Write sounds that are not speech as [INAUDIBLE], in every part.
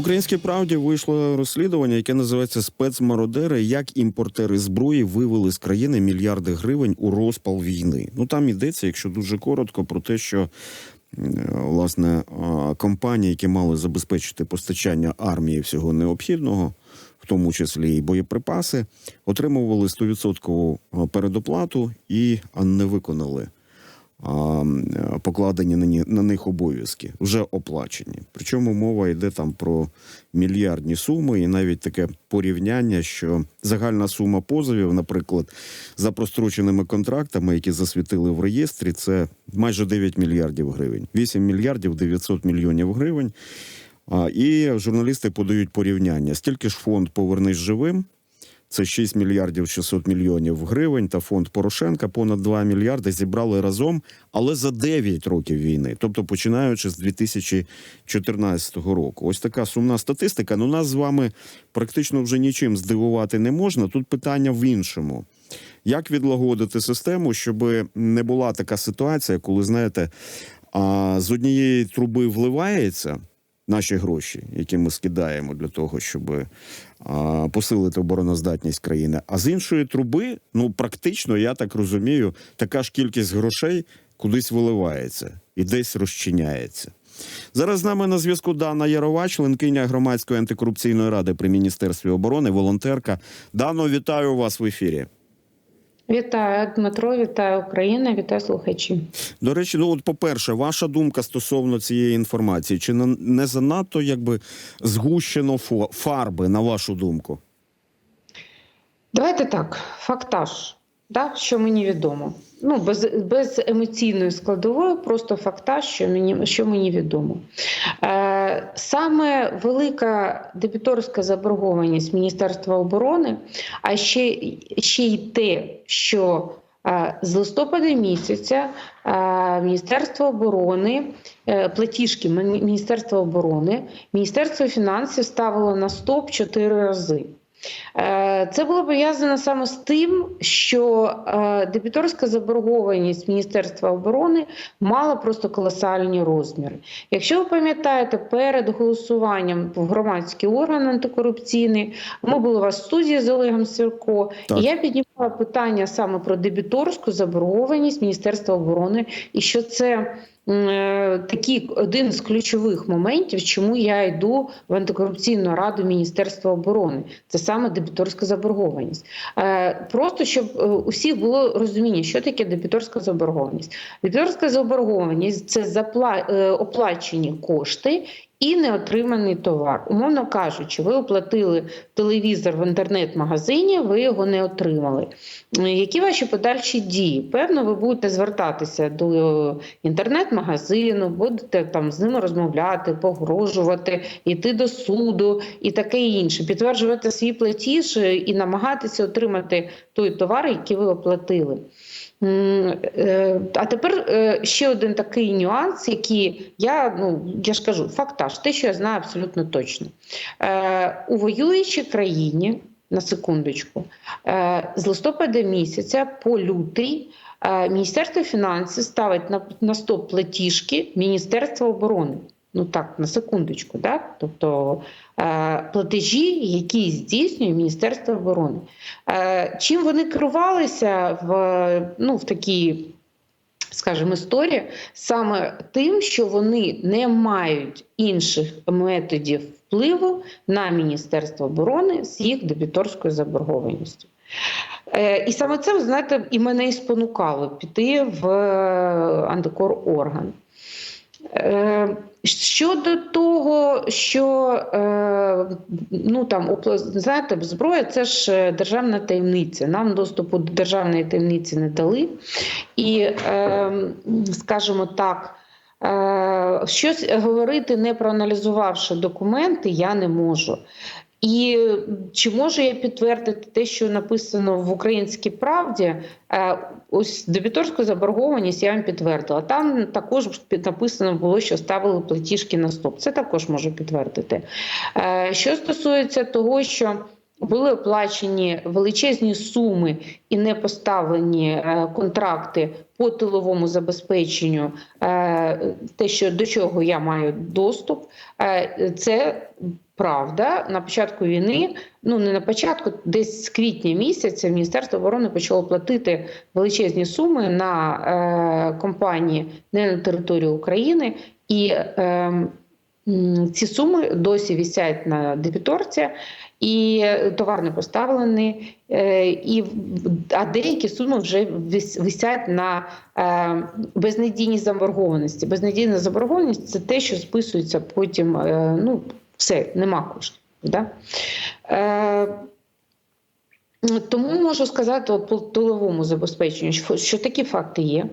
Українській правді вийшло розслідування, яке називається спецмародери, як імпортери зброї вивели з країни мільярди гривень у розпал війни. Ну там йдеться, якщо дуже коротко, про те, що е, власне компанії, які мали забезпечити постачання армії всього необхідного, в тому числі і боєприпаси, отримували 100% передоплату і не виконали е, покладені на, на них обов'язки, вже оплачені. Причому мова йде там про мільярдні суми, і навіть таке порівняння, що загальна сума позовів, наприклад, за простроченими контрактами, які засвітили в реєстрі, це майже 9 мільярдів гривень, 8 мільярдів 900 мільйонів гривень. І журналісти подають порівняння. Стільки ж фонд Повернись живим. Це 6 мільярдів 600 мільйонів гривень та фонд Порошенка понад 2 мільярди зібрали разом, але за 9 років війни, тобто починаючи з 2014 року. Ось така сумна статистика. Ну нас з вами практично вже нічим здивувати не можна. Тут питання в іншому. Як відлагодити систему, щоб не була така ситуація, коли знаєте, з однієї труби вливається наші гроші, які ми скидаємо для того, щоб а, посилити обороноздатність країни. А з іншої труби, ну практично, я так розумію, така ж кількість грошей кудись виливається і десь розчиняється. Зараз з нами на зв'язку Дана Яровач, членкиня громадської антикорупційної ради при міністерстві оборони, волонтерка. Дано, вітаю вас в ефірі. Вітаю, Дмитро, вітаю Україна, вітаю слухачі. До речі, ну от, по-перше, ваша думка стосовно цієї інформації, чи не- не занадто якби згущено фарби, на вашу думку? Давайте так, фактаж, да, що мені відомо. Ну, без, без емоційної складової, просто фактаж, що мені, що мені відомо. Е, саме велика дебіторська заборгованість Міністерства оборони, а ще, ще й те, що е, з листопада місяця е, Міністерство оборони, е, платіжки Мін- Міністерства оборони, Міністерство фінансів ставило на стоп чотири рази. Е, Це було пов'язано саме з тим, що е, дебіторська заборгованість Міністерства оборони мала просто колосальні розміри. Якщо ви пам'ятаєте, перед голосуванням в громадський орган антикорупційний ми були у вас в студії з Олегом Сірко, і я піднімала питання саме про дебіторську заборгованість Міністерства оборони, і що це. е, Такий один з ключових моментів, чому я йду в антикорупційну раду Міністерства оборони, це саме дебіторська заборгованість. Е, Просто щоб е, у всіх було розуміння, що таке дебіторська заборгованість. Дебіторська заборгованість це запла... е, оплачені кошти. І неотриманий товар, умовно кажучи, ви оплатили телевізор в інтернет-магазині, ви його не отримали. Е, Які ваші подальші дії? Певно, ви будете звертатися до інтернет-магазину, будете там з ними розмовляти, погрожувати, йти до суду і таке інше, підтверджувати свій платіж е, і намагатися отримати той товар, який ви оплатили. Е, А тепер е, ще один такий нюанс, який я ну я ж кажу, фактаж, те, що я знаю абсолютно точно. Е, У воюючій країні на секундочку, з листопада місяця по лютий Міністерство фінансів ставить на, на стоп платіжки Міністерства оборони. Ну так, на секундочку, да? тобто платежі, які здійснює Міністерство оборони. Е, чим вони керувалися в, ну, в такій, скажімо, історії, саме тим, що вони не мають інших методів впливу на Міністерство оборони з їх дебіторською заборгованістю. Е, І саме це, ви знаєте, і мене і спонукало піти в е, антикор-орган. Щодо того, що е, ну там знаєте, зброя це ж е, державна таємниця. Нам доступу до державної таємниці не дали. І, е, скажімо так, е, щось говорити, не проаналізувавши документи, я не можу. І чи можу я підтвердити те, що написано в українській правді? Е, Ось дебіторську заборгованість я вам підтвердила. Там також написано було, що ставили платіжки на стоп. Це також можу підтвердити. Е, Що стосується того, що були оплачені величезні суми і не поставлені е, контракти по тиловому забезпеченню, те, що до чого я маю доступ, це правда, на початку війни, ну не на початку, десь з квітня місяця Міністерство оборони почало платити величезні суми на е, компанії не на території України, і е, ці суми досі висять на дебіторці, і товар не поставлений, е, і, а деякі суми вже висять на е, безнадійність заборгованості. Безнадійна заборгованість це те, що списується потім. е, ну, все, нема коштів. Да? Е, тому можу сказати по тиловому забезпеченню, що, такі факти є.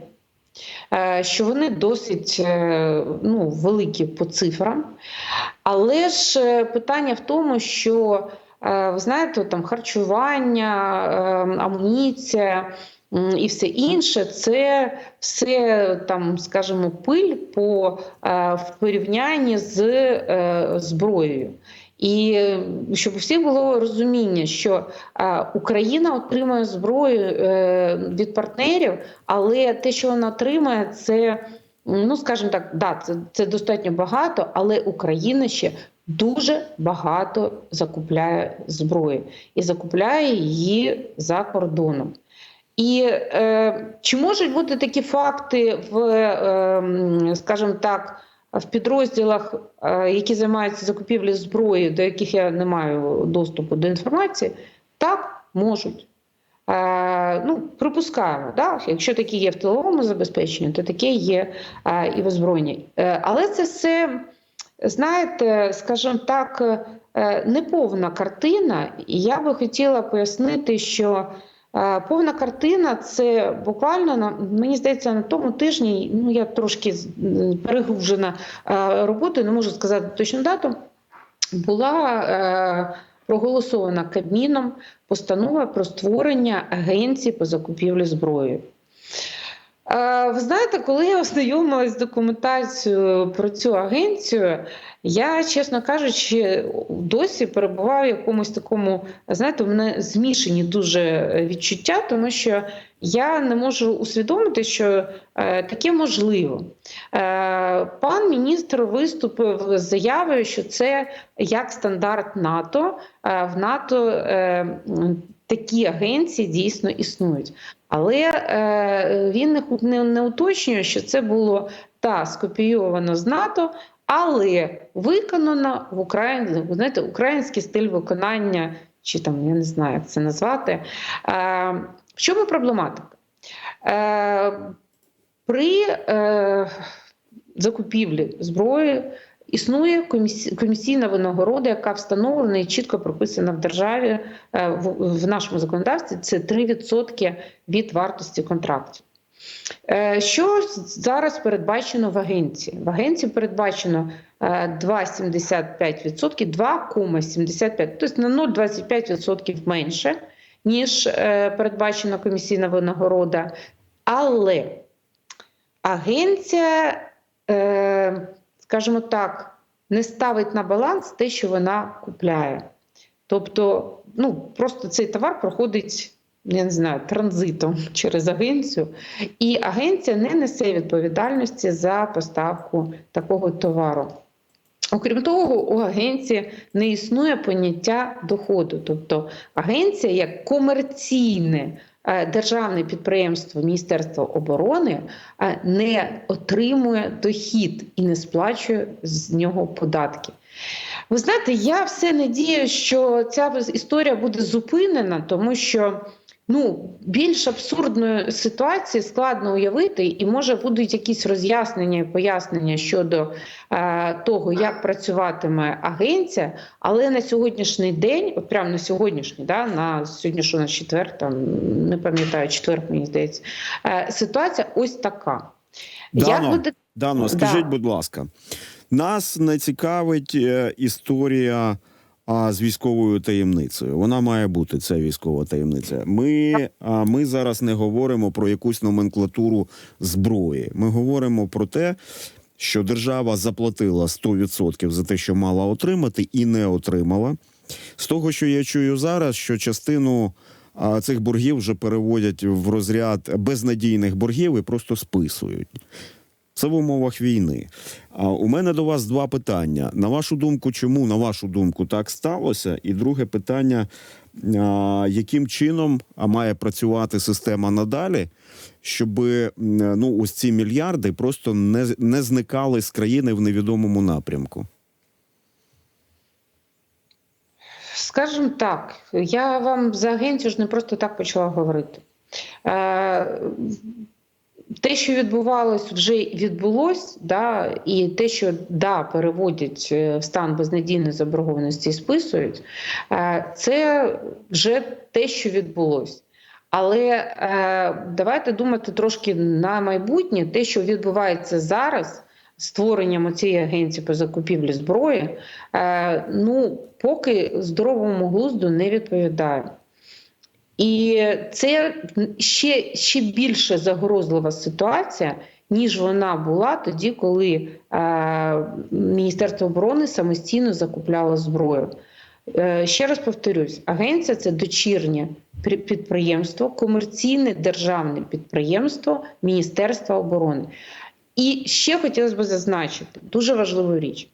е, Що вони досить е, ну, великі по цифрам. Але ж е, питання в тому, що ви знаєте, там харчування, е, амуніція і все інше, це все там, скажімо, пиль по е, в порівнянні з е, зброєю. І щоб у всіх було розуміння, що е, Україна отримує зброю від партнерів, але те, що вона отримує, це ну скажімо так, да, це, це достатньо багато, але Україна ще дуже багато закупляє зброї і закупляє її за кордоном. І е, чи можуть бути такі факти в, е, скажімо так, в підрозділах, е, які займаються закупівлею зброї, до яких я не маю доступу до інформації? Так, можуть. Е, ну, припускаємо, да? якщо такі є в тиловому забезпеченні, то таке є е, і в озброєнні. Е, але це все, знаєте, скажімо так, е, неповна картина. І я би хотіла пояснити, що повна картина це буквально на мені здається на тому тижні. Ну я трошки перегружена е, роботою, не можу сказати точну дату. Була е, проголосована Кабміном постанова про створення агенції по закупівлі зброї. Е, Ви знаєте, коли я ознайомилась з документацією про цю агенцію, я, чесно кажучи, досі перебуваю в якомусь такому, знаєте, в мене змішані дуже відчуття, тому що я не можу усвідомити, що е, таке можливо. Е, пан міністр виступив з заявою, що це як стандарт НАТО. Е, в НАТО е, такі агенції дійсно існують. Але е, він не, уточнює, що це було та скопійовано з НАТО, але виконано в Україні, знаєте, український стиль виконання, чи там я не знаю, як це назвати. Е, в чому проблематика? Е, при закупівлі зброї існує комісійна винагорода, яка встановлена і чітко прописана в державі е, в, нашому законодавстві. Це 3% від вартості контрактів. Е, Що зараз передбачено в агенції? В агенції передбачено е, 2,75%, 2,75%, тобто на 0,25% менше, ніж передбачена комісійна винагорода. Але агенція, скажімо так, не ставить на баланс те, що вона купляє. Тобто, ну просто цей товар проходить, я не знаю, транзитом [LAUGHS] через агенцію, і агенція не несе відповідальності за поставку такого товару. Окрім того, у агенції не існує поняття доходу. Тобто агенція як комерційне державне підприємство Міністерства оборони е, не отримує дохід і не сплачує з нього податки. Ви знаєте, я все надію, що ця історія буде зупинена, тому що ну, більш абсурдної ситуації складно уявити, і може будуть якісь роз'яснення і пояснення щодо е, того, як працюватиме агенція. Але на сьогоднішній день, от прямо на сьогоднішній, да, на сьогодні, що на четвер, там не пам'ятаю, четвер, мені здається, е, ситуація ось така. Дано, Як буде Дано, скажіть, Да. будь ласка, нас не цікавить е, історія а, з військовою таємницею. Вона має бути ця військова таємниця. Ми, а, ми зараз не говоримо про якусь номенклатуру зброї. Ми говоримо про те, що держава заплатила 100% за те, що мала отримати, і не отримала. З того, що я чую зараз, що частину а, цих боргів вже переводять в розряд безнадійних боргів і просто списують. Це в умовах війни. А у мене до вас два питання. На вашу думку, чому на вашу думку так сталося? І друге питання: а, яким чином має працювати система надалі, щоб ну ось ці мільярди просто не, не зникали з країни в невідомому напрямку? Скажімо так, я вам за агенцію ж не просто так почала говорити. Те, що відбувалось, вже відбулось, да, і те, що да, переводять е, в стан безнадійної заборгованості і списують, е, це вже те, що відбулось. Але е, давайте думати трошки на майбутнє, те, що відбувається зараз. Створенням цієї агенції по закупівлі зброї, е, ну поки здоровому глузду не відповідає. І це ще, ще більше загрозлива ситуація, ніж вона була тоді, коли е, Міністерство оборони самостійно закупляло зброю. Е, ще раз повторюсь: агенція це дочірнє підприємство, комерційне державне підприємство Міністерства оборони. І ще хотілося б зазначити дуже важливу річ.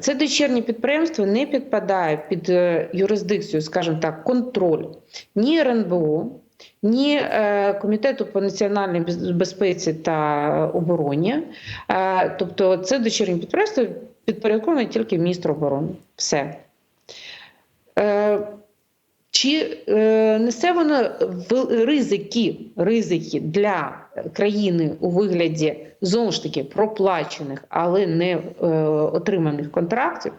Це дочірнє підприємство не підпадає під е, юрисдикцію, скажімо так, контроль ні РНБО, ні е, Комітету по національній безпеці та обороні. Е, Тобто це дочірнє підприємство підпорядковане тільки міністру оборони. Все. Чи е, несе воно ризики, ризики для країни у вигляді знову ж таки проплачених, але не е, отриманих контрактів,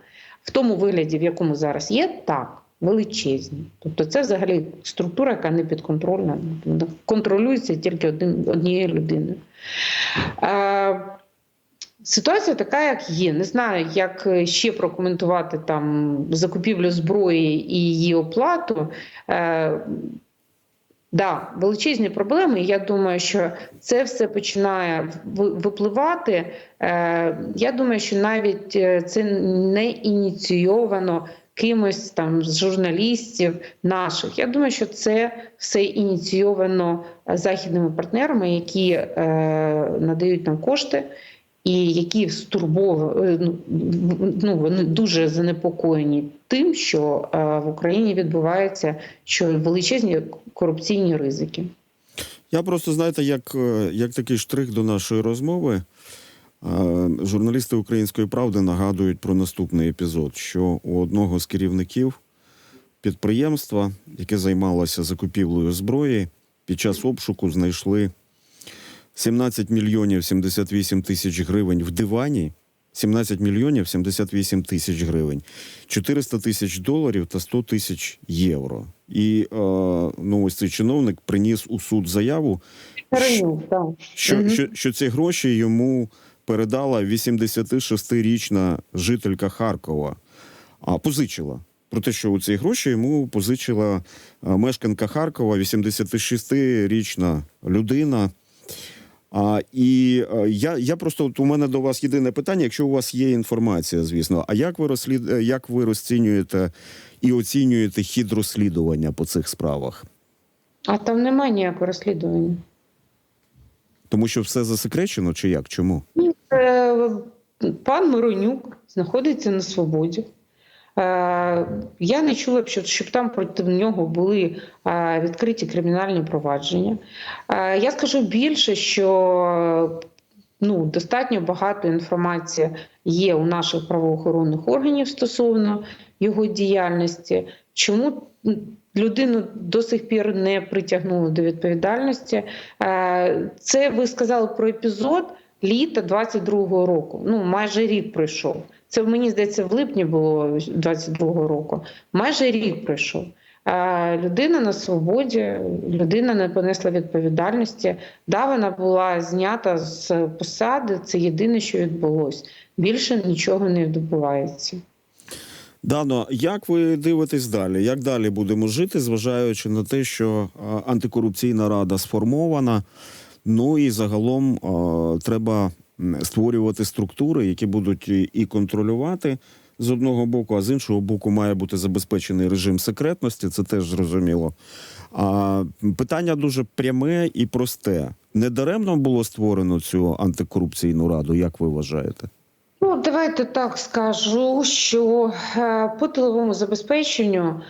в тому вигляді, в якому зараз є, так, величезні. Тобто це взагалі структура, яка не підконтрольна, контролюється тільки один, однією людиною. Е, Ситуація така, як є. Не знаю, як ще прокоментувати там закупівлю зброї і її оплату. Е, Да, величезні проблеми. Я думаю, що це все починає випливати. Е, Я думаю, що навіть е, це не ініційовано кимось там з журналістів наших. Я думаю, що це все ініційовано е, західними партнерами, які е, надають нам кошти. І які стурбовані, ну, ну вони дуже занепокоєні тим, що е, в Україні відбувається що величезні корупційні ризики. Я просто знаєте, як, е, як такий штрих до нашої розмови. е, Журналісти Української правди нагадують про наступний епізод, що у одного з керівників підприємства, яке займалося закупівлею зброї, під час обшуку знайшли 17 мільйонів 78 тисяч гривень в дивані. 17 мільйонів 78 тисяч гривень, 400 тисяч доларів та 100 тисяч євро. І е, ну, ось цей чиновник приніс у суд заяву, що, Мгм. що, що ці гроші йому передала 86-річна жителька Харкова, а позичила. Про те, що у ці гроші йому позичила е, мешканка Харкова, 86-річна людина. А, і е, я, я просто от у мене до вас єдине питання, якщо у вас є інформація, звісно. А як ви розслід... е, як ви розцінюєте і оцінюєте хід розслідування по цих справах? А там немає ніякого розслідування. Тому що все засекречено, чи як? Чому? Ні, е, Пан Миронюк знаходиться на свободі. Е, Я не чула, б, що- щоб там проти нього були е, відкриті кримінальні провадження. Е, Я скажу більше, що ну, достатньо багато інформації є у наших правоохоронних органів стосовно його діяльності. Чому людину до сих пір не притягнули до відповідальності? Це ви сказали про епізод літа 22-го року. Ну, майже рік пройшов. Це мені здається, в липні було 22-го року. Майже рік пройшов. Людина на свободі, людина не понесла відповідальності. Да, вона була знята з посади. Це єдине, що відбулося. Більше нічого не відбувається. Дано, як ви дивитесь далі? Як далі будемо жити, зважаючи на те, що антикорупційна рада сформована? Ну і загалом треба створювати структури, які будуть і- контролювати з одного боку, а з іншого боку, має бути забезпечений режим секретності. Це теж зрозуміло. А питання дуже пряме і просте. недаремно було створено цю антикорупційну раду, як ви вважаєте? Ну, давайте так скажу, що е, по тиловому забезпеченню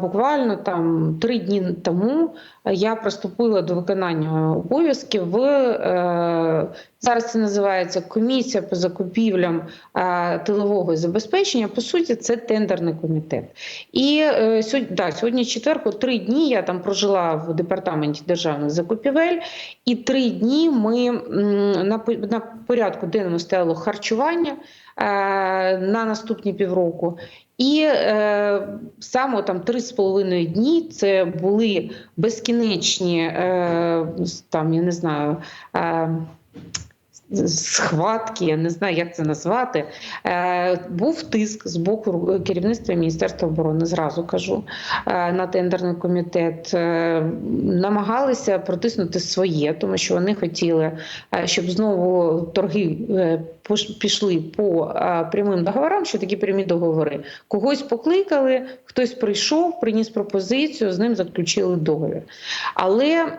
буквально там три дні тому я приступила до виконання обов'язків е, зараз це називається комісія по закупівлям е, тилового забезпечення. По суті, це тендерний комітет. І е, сьогодні, да, сьогодні четвер, три дні я там прожила в департаменті державних закупівель, і три дні ми на, порядку денному стояло харчування на наступні півроку. І е, саме там три з половиною дні це були безкінечні, е, там я не знаю. Е, Схватки, я не знаю, як це назвати. Е, був тиск з боку керівництва Міністерства оборони, зразу кажу, е, на тендерний комітет. Е, намагалися протиснути своє, тому що вони хотіли, е, щоб знову торги е, пішли по прямим договорам, що такі прямі договори. Когось покликали, хтось прийшов, приніс пропозицію, з ним заключили договір. Але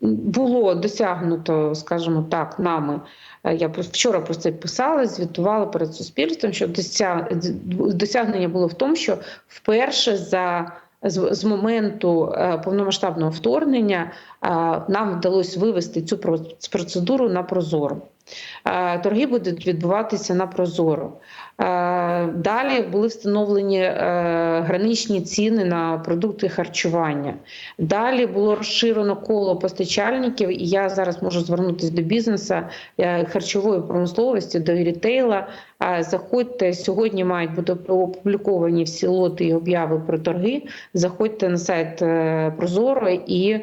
було досягнуто, скажімо так, нами. е, Я вчора про це писала, звітувала перед суспільством, що досягнення було в тому, що вперше за з, моменту е, повномасштабного вторгнення е, нам вдалося вивести цю про- процедуру на прозоро. Е, Торги будуть відбуватися на прозоро. Е, Далі були встановлені е, граничні ціни на продукти харчування. Далі було розширено коло постачальників, і я зараз можу звернутися до бізнесу харчової промисловості, до рітейла. Заходьте сьогодні, мають бути опубліковані всі лоти і обяви про торги. Заходьте на сайт Прозоро і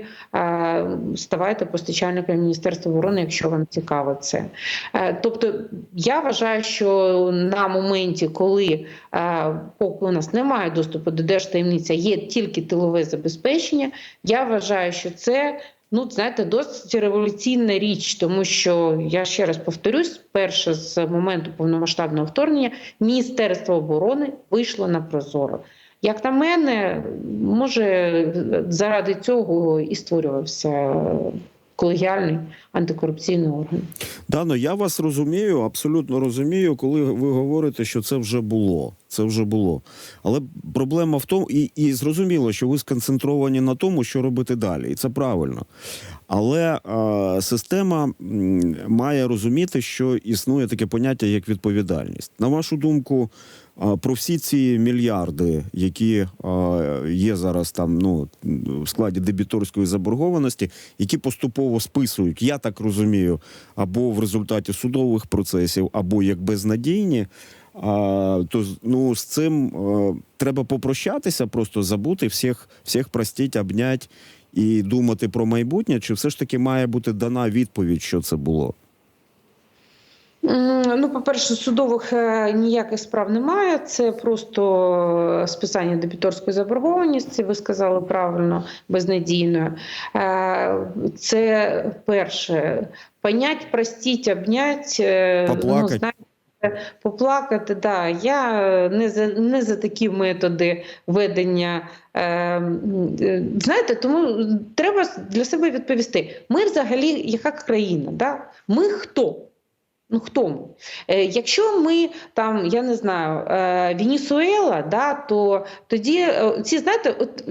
ставайте постачальником Міністерства оборони, якщо вам цікаво це. Е, Тобто, я вважаю, що на моменті, коли е, поки у нас немає доступу до держтаємниці, є тільки тилове забезпечення, я вважаю, що це. Ну, знаєте, досить революційна річ, тому що я ще раз повторюсь: перше з моменту повномасштабного вторгнення Міністерство оборони вийшло на прозоро. Як на мене, може заради цього і створювався колегіальний антикорупційний орган. Дано, я вас розумію, абсолютно розумію, коли ви говорите, що це вже було. Це вже було. Але проблема в тому, і, і зрозуміло, що ви сконцентровані на тому, що робити далі, і це правильно. Але е, система має розуміти, що існує таке поняття як відповідальність. На вашу думку, е, про всі ці мільярди, які е, є зараз там ну, в складі дебіторської заборгованості, які поступово списують, я так розумію, або в результаті судових процесів, або як безнадійні. А, то ну з цим а, треба попрощатися, просто забути всіх, всіх простіть, обнять і думати про майбутнє, чи все ж таки має бути дана відповідь, що це було? Ну, по-перше, судових е, ніяких справ немає. Це просто списання дебіторської заборгованості. Ви сказали правильно, безнадійною. Е, Це перше. Понять, простіть, обнять. е, Поплакать. Ну, знаєте, Поплакати, да. Я не за не за такі методи ведення. Е, е, знаєте, тому треба для себе відповісти. Ми взагалі, яка країна? Да? Ми хто? Ну хто? Е, якщо ми там, я не знаю, е, Венесуела, да, то тоді е, ці знаєте, от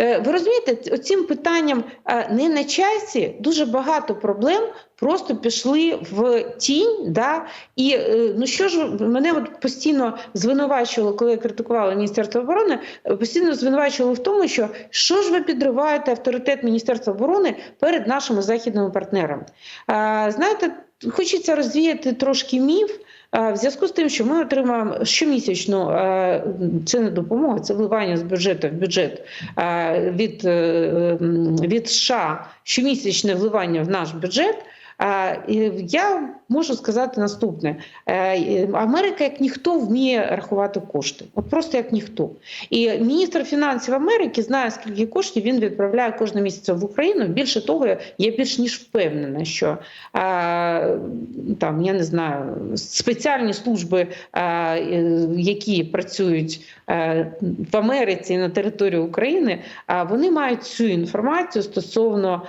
е, ви розумієте, цим питанням е, не на часі дуже багато проблем просто пішли в тінь. Да, і е, ну що ж мене от постійно звинувачували, коли я критикувала Міністерство оборони, е, постійно звинувачували в тому, що що ж ви підриваєте авторитет Міністерства оборони перед нашими західними партнерами. Е, Знаєте, хочеться розвіяти трошки міф. е, В зв'язку з тим, що ми отримуємо щомісячно, е, це не допомога, це вливання з бюджету в бюджет е, від, е, від США, щомісячне вливання в наш бюджет. Е, Я можу сказати наступне: Е, Америка, як ніхто, вміє рахувати кошти, от просто як ніхто. І міністр фінансів Америки знає, скільки коштів він відправляє кожного місяця в Україну. Більше того, я більш ніж впевнена, що е, там я не знаю спеціальні служби, які працюють в Америці на території України, вони мають цю інформацію стосовно.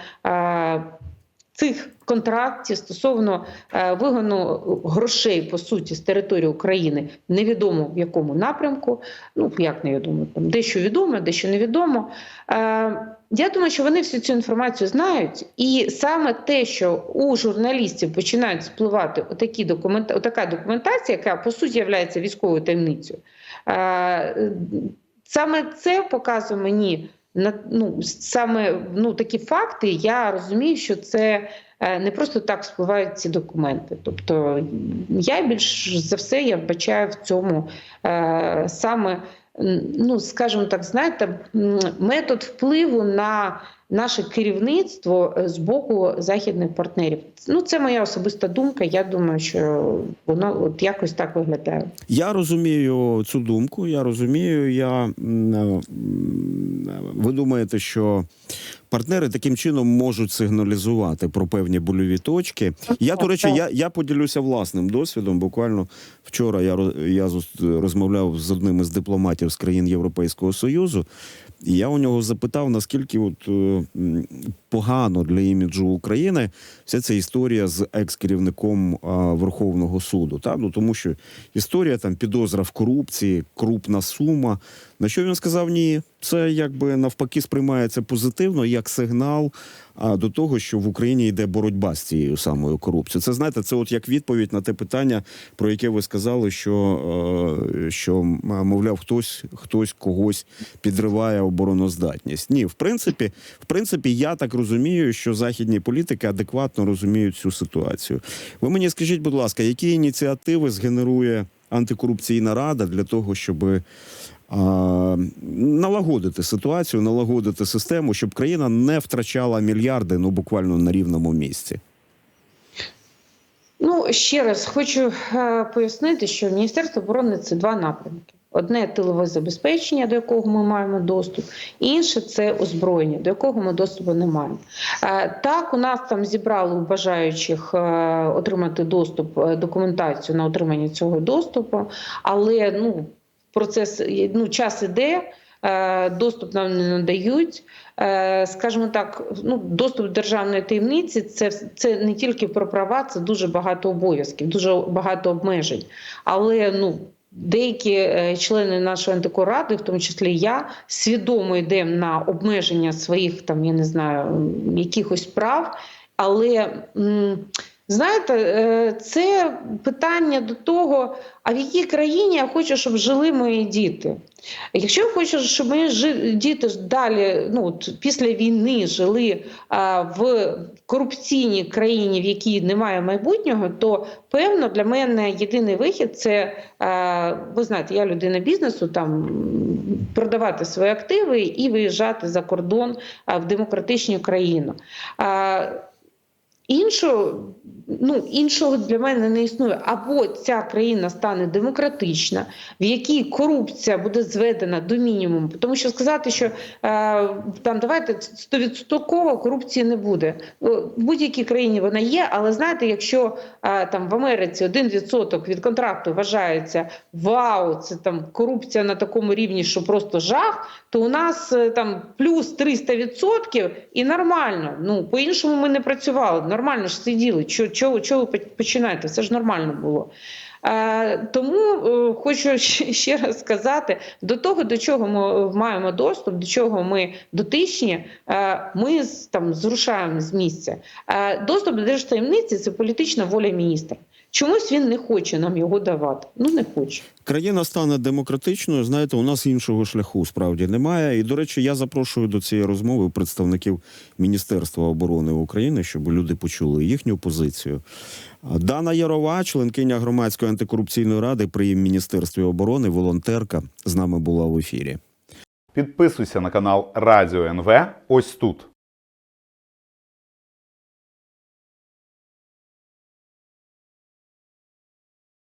Цих контрактів стосовно е, вигону грошей по суті з території України невідомо в якому напрямку. Ну як невідомо, там дещо відомо, дещо невідомо. Е, я думаю, що вони всю цю інформацію знають, і саме те, що у журналістів починають спливати отакі документ, отака документація, яка по суті є військовою таємницею, е, саме це показує мені ну саме ну такі факти. Я розумію, що це е, не просто так спливають ці документи. Тобто я більш за все я вбачаю в цьому е, саме. Ну, скажімо так, знаєте, метод впливу на наше керівництво е, з боку західних партнерів. Ну, це моя особиста думка. Я думаю, що воно от якось так виглядає. Я розумію цю думку. Я розумію. Я е, ви думаєте, що партнери таким чином можуть сигналізувати про певні больові точки. Я, до речі, я, я поділюся власним досвідом. Буквально вчора я я розмовляв з одним із дипломатів з країн Європейського союзу. Я у нього запитав, наскільки от е, погано для іміджу України вся ця історія з екс-керівником Верховного суду. Та? Ну, тому що історія там підозра в корупції, крупна сума. На що він сказав: ні, це якби навпаки сприймається позитивно як сигнал а, до того, що в Україні йде боротьба з цією самою корупцією. Це знаєте, це от як відповідь на те питання, про яке ви сказали, що, що мовляв, хтось хтось когось підриває обороноздатність. Ні, в принципі, в принципі, я так розумію, що західні політики адекватно розуміють цю ситуацію. Ви мені скажіть, будь ласка, які ініціативи згенерує антикорупційна рада для того, щоб а, налагодити ситуацію, налагодити систему, щоб країна не втрачала мільярди, ну буквально на рівному місці. Ну ще раз хочу е, пояснити, що Міністерство оборони це два напрямки. Одне тилове забезпечення, до якого ми маємо доступ, інше це озброєння, до якого ми доступу не маємо. Е, Так, у нас там зібрали бажаючих е, отримати доступ е, документацію на отримання цього доступу, але ну процес ну час іде. Доступ нам не надають, скажімо так, ну доступ до державної таємниці це, це не тільки про права, це дуже багато обов'язків, дуже багато обмежень. Але ну. Деякі е, члени нашої антикоради, в тому числі я, свідомо йдемо на обмеження своїх там, я не знаю, якихось прав. Але м, знаєте, е, це питання до того, а в якій країні я хочу, щоб жили мої діти. Якщо я хочу, щоб мої діти далі, ну після війни жили в корупційній країні, в якій немає майбутнього, то певно для мене єдиний вихід це ви знаєте, я людина бізнесу, там продавати свої активи і виїжджати за кордон в демократичну країну. Іншого, ну, іншого для мене не існує. Або ця країна стане демократична, в якій корупція буде зведена до мінімуму. Тому що сказати, що е, там давайте стовідсотково корупції не буде. В будь-якій країні вона є, але знаєте, якщо е, там в Америці 1% від контракту вважається вау, це там корупція на такому рівні, що просто жах, то у нас е, там плюс 300% і нормально. Ну по-іншому ми не працювали. Нормально ж сиділи. Чого, чого, ви починаєте? Все ж нормально було. Е, тому е, хочу [LAUGHS] ще, раз сказати: до того, до чого ми маємо доступ, до чого ми дотичні, ми там зрушаємо з місця. Доступ до держтаємниці це політична воля міністра. Чомусь він не хоче нам його давати. Ну не хоче. Країна стане демократичною. Знаєте, у нас іншого шляху справді немає. І до речі, я запрошую до цієї розмови представників Міністерства оборони України, щоб люди почули їхню позицію. Дана Ярова, членкиня громадської антикорупційної ради при Міністерстві оборони, волонтерка, з нами була в ефірі. Підписуйся на канал Радіо НВ ось тут.